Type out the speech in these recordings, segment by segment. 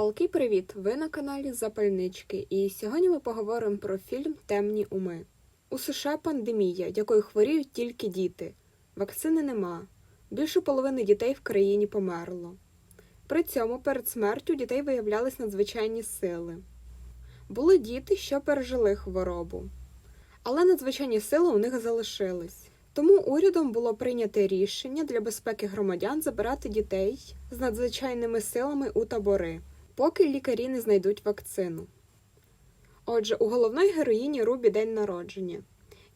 Палкий привіт! Ви на каналі Запальнички, і сьогодні ми поговоримо про фільм Темні уми. У США пандемія, якою хворіють тільки діти. Вакцини нема. Більше половини дітей в країні померло. При цьому перед смертю дітей виявлялись надзвичайні сили. Були діти, що пережили хворобу. Але надзвичайні сили у них залишились. Тому урядом було прийнято рішення для безпеки громадян забирати дітей з надзвичайними силами у табори, поки лікарі не знайдуть вакцину. Отже, у головної героїні Рубі день народження.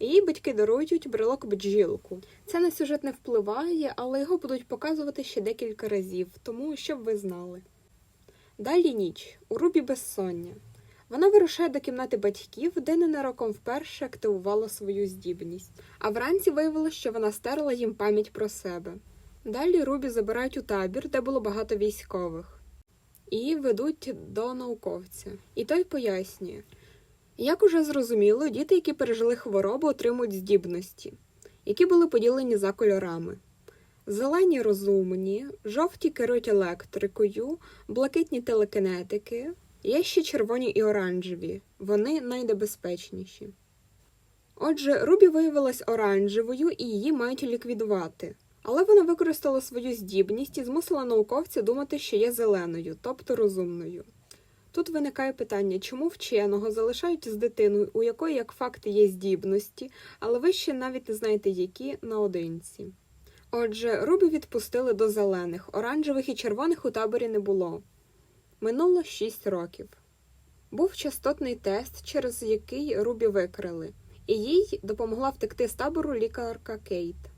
Її батьки дарують брелок бджілку. Це на сюжет не впливає, але його будуть показувати ще декілька разів, тому щоб ви знали. Далі ніч у Рубі безсоння. Вона вирушає до кімнати батьків, де ненароком вперше активувала свою здібність, а вранці виявилося, що вона стерла їм пам'ять про себе. Далі Рубі забирають у табір, де було багато військових, і ведуть до науковця. І той пояснює: як уже зрозуміло, діти, які пережили хворобу, отримують здібності, які були поділені за кольорами. Зелені розумні, жовті керують електрикою, блакитні телекінетики, Є ще червоні і оранжеві, вони найнебезпечніші. Отже, Рубі виявилась оранжевою і її мають ліквідувати. Але вона використала свою здібність і змусила науковця думати, що є зеленою, тобто розумною. Тут виникає питання, чому вченого залишають з дитиною, у якої як факт є здібності, але ви ще навіть не знаєте, які наодинці. Отже, Рубі відпустили до зелених, оранжевих і червоних у таборі не було. Минуло 6 років. Був частотний тест, через який Рубі викрили, і їй допомогла втекти з табору лікарка Кейт.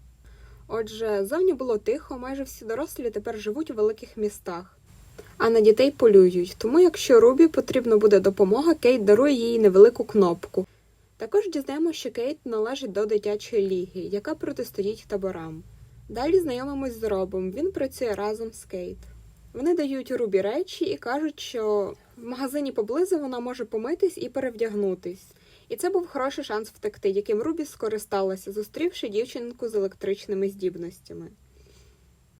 Отже, зовні було тихо, майже всі дорослі тепер живуть у великих містах, а на дітей полюють. Тому, якщо Рубі потрібна буде допомога, Кейт дарує їй невелику кнопку. Також дізнаємося, що Кейт належить до дитячої ліги, яка протистоїть таборам. Далі знайомимось з Робом. Він працює разом з Кейт. Вони дають Рубі речі і кажуть, що в магазині поблизу вона може помитись і перевдягнутись. І це був хороший шанс втекти, яким Рубі скористалася, зустрівши дівчинку з електричними здібностями.